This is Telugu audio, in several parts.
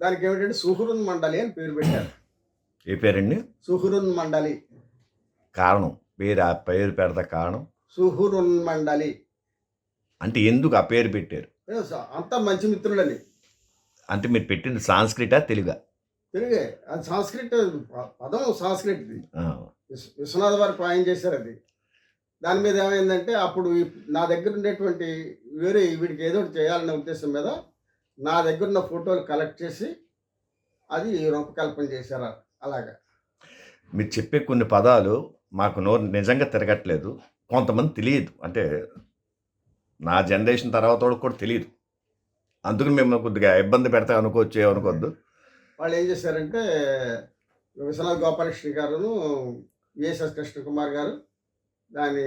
దానికి ఏమిటంటే సుహృన్ మండలి అని పేరు పెట్టారు. ఏ పేరండి? సుహృన్ మండలి. కారణం పేరు ఆ పేరు పెడతా కారణం? సుహృన్ మండలి. అంటే ఎందుకు ఆ పేరు పెట్టారు? అంతా మంచి మిత్రులని అంటే మీరు పెట్టింది సాంస్క్రిటా తెలుగా? తెలుగే. అది సంస్కృత ప- పదం విశ్వ- విశ్వనాథ వారు పాయం చేశారు అది. దాని మీద ఏమైందంటే అప్పుడు నా దగ్గర ఉండేటువంటి వేరే వీడికి ఏదో ఒకటి చేయాలనే ఉద్దేశం మీద నా దగ్గర ఉన్న ఫోటోలు కలెక్ట్ చేసి అది రూపకల్పన చేశారు అలాగా. మీరు చెప్పే కొన్ని పదాలు మాకు నోరు నిజంగా తిరగట్లేదు. కొంతమంది తెలియదు. అంటే నా జనరేషన్ తర్వాత వాళ్ళకి కూడా తెలియదు. అందుకని మేము కొద్దిగా ఇబ్బంది పెడతా అనుకోవచ్చు అనుకోవద్దు. వాళ్ళు ఏం చేశారంటే విశ్వనాథ్ గోపాలకృష్ణ గారును విఎస్ఎస్ కృష్ణ కుమార్ గారు దాని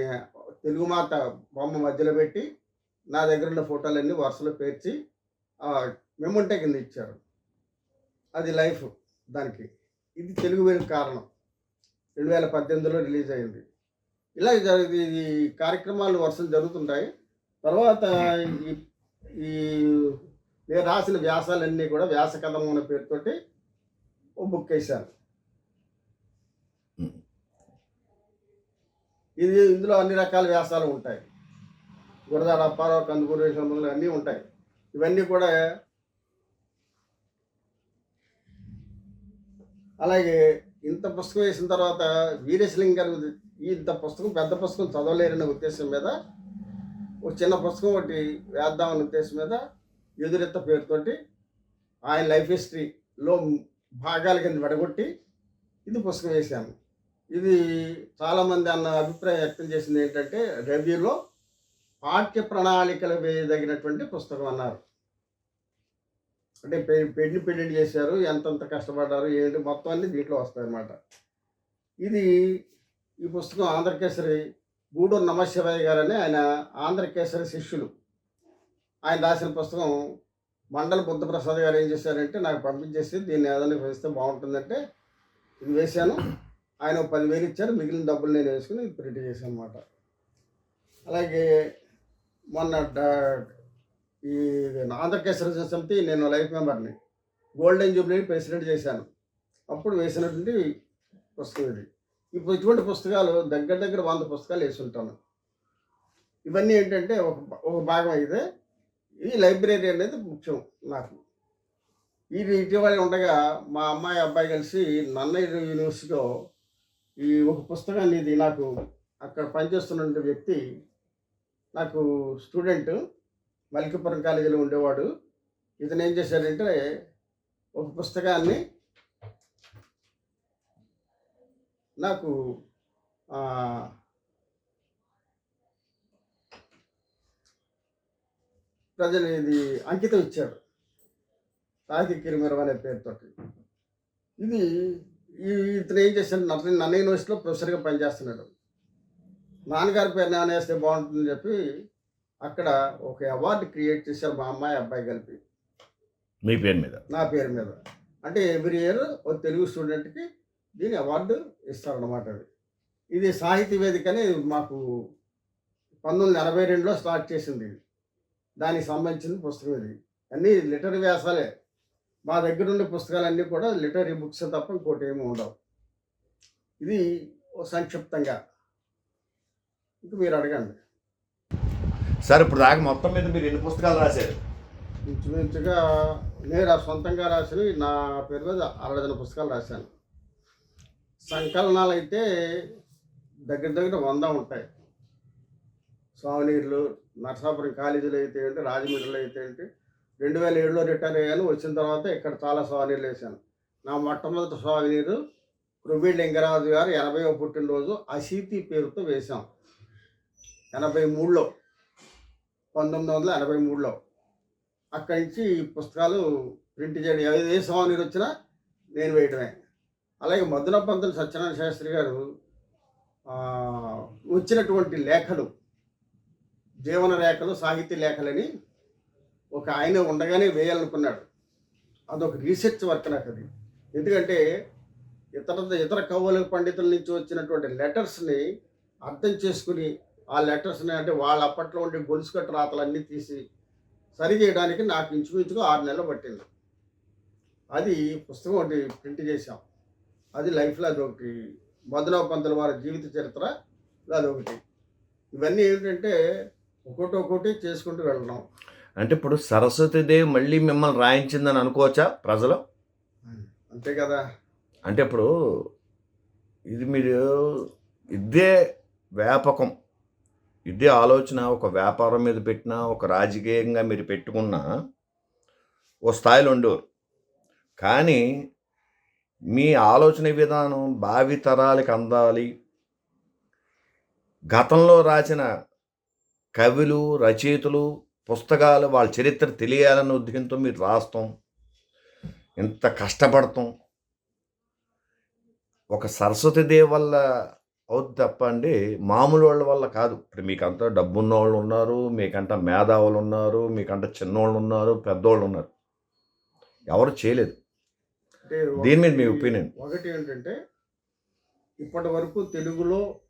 తెలుగు మాత బొమ్మ మధ్యలో పెట్టి నా దగ్గర ఉన్న ఫోటోలన్నీ వరుసలో పేర్చి మెమంటే కింద ఇచ్చారు. అది లైఫ్ దానికి. ఇది తెలుగు వేరు కారణం. రెండు వేల పద్దెనిమిదిలో రిలీజ్ అయింది. ఇలా జరి- ఈ కార్యక్రమాలు వరుసలు జరుగుతుంటాయి. తర్వాత ఈ ఈ నేను రాసిన వ్యాసాలన్నీ కూడా వ్యాస కథం అనే పేరుతోటి ఓ బుక్ వేశాను. ఇది ఇందులో అన్ని రకాల వ్యాసాలు ఉంటాయి. గురదాడ అప్పారావు కందుకూరు సంబంధాలు అన్నీ ఉంటాయి. ఇవన్నీ కూడా అలాగే ఇంత పుస్తకం వేసిన తర్వాత వీరేశలింగ్ గారు ఇంత పుస్తకం పెద్ద పుస్తకం చదవలేరనే ఉద్దేశం మీద ఒక చిన్న పుస్తకం ఒకటి వేద్దామనే ఉద్దేశం మీద ఎదురెత్త పేరుతోటి ఆయన లైఫ్ హిస్టరీలో భాగాల కింద విడగొట్టి ఇది పుస్తకం వేశాను ఇది చాలామంది అన్న అభిప్రాయం వ్యక్తం చేసింది ఏంటంటే రివ్యూలో పాఠ్య ప్రణాళికలు వేయదగినటువంటి పుస్తకం అన్నారు. అంటే పె- పెళ్ళి పెళ్ళి చేశారు ఎంతంత కష్టపడ్డారు ఏంటి మొత్తం అన్ని దీంట్లో వస్తాయన్నమాట. ఇది ఈ పుస్తకం ఆంధ్రకేసరి గూడూరు నమశివయ్య గారని ఆయన ఆంధ్రకేసరి శిష్యులు. ఆయన రాసిన పుస్తకం మండల బుద్ధప్రసాద్ గారు ఏం చేశారంటే నాకు పంపించేసి దీన్ని ఏదైనా వేస్తే బాగుంటుందంటే ఇది వేశాను. ఆయన పదివేలు ఇచ్చారు మిగిలిన డబ్బులు నేను వేసుకుని ప్రింట్ చేశాను అనమాట అలాగే మొన్న ఈ ఆంధ్రకేశ్వర సమితి నేను లైఫ్ మెంబర్ని గోల్డెన్ జూబ్లీ ప్రెసిడెంట్ చేశాను. అప్పుడు వేసినటువంటి పుస్తకం ఇది. ఇప్పుడు ఇటువంటి పుస్తకాలు దగ్గర దగ్గర వంద పుస్తకాలు వేసి ఉంటాను ఇవన్నీ ఏంటంటే ఒక ఒక భాగం అయితే ఈ లైబ్రరీ అనేది ముఖ్యం నాకు. ఇది ఇటీవల ఉండగా మా అమ్మాయి అబ్బాయి కలిసి నన్నయ్య యూనివర్సిటీలో ఈ ఒక పుస్తకాన్ని ఇది నాకు అక్కడ పనిచేస్తున్న వ్యక్తి నాకు స్టూడెంట్ మల్కిపురం కాలేజీలో ఉండేవాడు. ఇతను ఏం చేశాడంటే ఒక పుస్తకాన్ని నాకు ప్రజలు ఇది అంకితం ఇచ్చారు. సాహిత్య కిరిమిరం అనే పేరుతోటి. ఇది ఈ ఇతను ఏం చేశాడు నన్న యూనివర్సిటీలో ప్రొఫెసర్గా పనిచేస్తున్నాడు. నాన్నగారి పేరు నానేస్తే బాగుంటుందని చెప్పి అక్కడ ఒక అవార్డు క్రియేట్ చేశారు మా అమ్మాయి అబ్బాయి కలిపి. మీ పేరు మీద? నా పేరు మీద. అంటే ఎవ్రీ ఇయర్ ఒక తెలుగు స్టూడెంట్కి దీని అవార్డు ఇస్తారన్నమాట అది. ఇది సాహితీ వేదిక అని మాకు పంతొమ్మిది వందల ఎనభై రెండులో స్టార్ట్ చేసింది ఇది. దానికి సంబంధించిన పుస్తకం ఇది. అన్నీ లిటరీ వ్యాసాలే. మా దగ్గర ఉండే పుస్తకాలన్నీ కూడా లిటరీ బుక్స్ తప్ప ఇంకోటి ఏమీ ఉండవు. ఇది సంక్షిప్తంగా. ఇంక మీరు అడగండి. సార్ ఇప్పుడు దాకా మొత్తం మీద మీరు ఎన్ని పుస్తకాలు రాశారు? ఇంచుమించుగా నేను సొంతంగా రాసినవి నా పేరు మీద అరడదన పుస్తకాలు రాశాను. సంకలనాలు అయితే దగ్గర దగ్గర వంద ఉంటాయి. స్వామినీర్లు నరసాపురం కాలేజీలో అయితే ఏంటి రాజమండ్రిలో అయితే ఏంటి రెండు వేల ఏడులో రిటైర్ అయ్యాను వచ్చిన తర్వాత ఇక్కడ చాలా స్వామినీర్లు వేశాను. నా మొట్టమొదటి స్వామినీరు కృబి లింగరాజు గారు ఎనభై పుట్టినరోజు అశీతి పేరుతో వేశాం. ఎనభై మూడులో పంతొమ్మిది వందల ఎనభై మూడులో అక్కడి నుంచి పుస్తకాలు ప్రింట్ చేయడం. ఏ- ఏ వచ్చినా నేను వేయడమే అలాగే మధున పంతులు సత్యనారాయణ శాస్త్రి గారు వచ్చినటువంటి లేఖలు జీవన రేఖలు సాహిత్య లేఖలని ఒక ఆయన ఉండగానే వేయాలనుకున్నాడు. అదొక రీసెర్చ్ వర్క్ నాకు అది. ఎందుకంటే ఇతర ఇతర కవుల పండితుల నుంచి వచ్చినటువంటి లెటర్స్ని అర్థం చేసుకుని ఆ లెటర్స్ని అంటే వాళ్ళ అప్పట్లో ఉండే గొలుసు కట్టు రాతలన్నీ తీసి సరి చేయడానికి నాకు ఇంచుమించుగా ఆరు నెలలు పట్టింది. అది పుస్తకం ఒకటి ప్రింట్ చేశాం. అది లైఫ్లో అది ఒకటి మధురావు పంతుల వారి జీవిత చరిత్ర అది ఒకటి ఇవన్నీ ఏమిటంటే ఒక్కొక్కటి ఒక్కొక్కటి చేసుకుంటూ వెళ్ళడం అంటే ఇప్పుడు సరస్వతీదేవి మళ్ళీ మిమ్మల్ని రాయించిందని అనుకోవచ్చా ప్రజలు? అంతే కదా. అంటే ఇప్పుడు ఇది మీరు ఇదే వ్యాపకం. ఇదే ఆలోచన ఒక వ్యాపారం మీద పెట్టినా ఒక రాజకీయంగా మీరు పెట్టుకున్నా ఓ స్థాయిలో ఉండేవారు. కానీ మీ ఆలోచన విధానం భావి తరాలకు అందాలి. గతంలో రాసిన కవులు రచయితలు పుస్తకాలు వాళ్ళ చరిత్ర తెలియాలన్న ఉద్దేశంతో మీరు రాస్తాం. ఇంత కష్టపడతాం. ఒక సరస్వతి దేవి వల్ల అవుతుంది తప్ప అండి మామూలు వాళ్ళ వల్ల కాదు. ఇప్పుడు మీకంతా డబ్బున్న వాళ్ళు ఉన్నారు మీకంట మేధావులు ఉన్నారు మీకంట చిన్నోళ్ళు ఉన్నారు పెద్దోళ్ళు ఉన్నారు ఎవరు చేయలేదు. దీని మీద మీ opinion? ఒకటి ఏంటంటే ఇప్పటి వరకు తెలుగులో